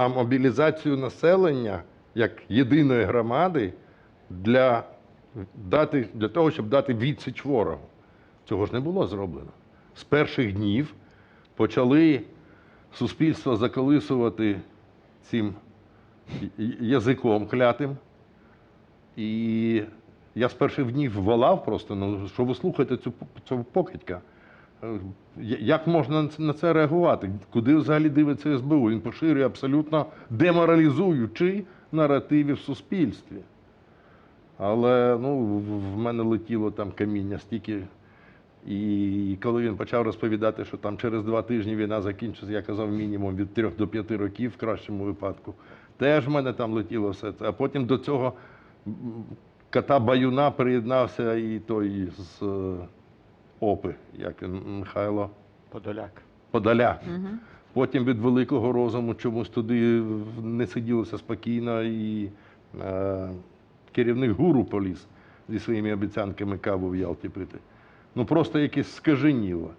а мобілізацію населення як єдиної громади для, дати, для того, щоб дати відсіч ворогу. Цього ж не було зроблено. З перших днів почали суспільство заколисувати цим язиком клятим. І я з перших днів волав просто, ну що ви слухаєте цю, цього покидька. Е, Як можна на це- реагувати? Куди взагалі дивиться СБУ? Він поширює абсолютно деморалізуючі наративи в суспільстві. Але ну, в- мене летіло там каміння стільки. І коли він почав розповідати, що там через два тижні війна закінчиться, я казав мінімум від 3 до 5 років в кращому випадку. Теж в мене там летіло все це. А потім до цього кота Баюна приєднався і той з Опи, як він, Михайло Подоляк. Подоляк. Потім від великого розуму чомусь туди не сиділося спокійно, і е, керівник гуру поліз зі своїми обіцянками каву в Ялті пити. Ну просто якесь скаженіло.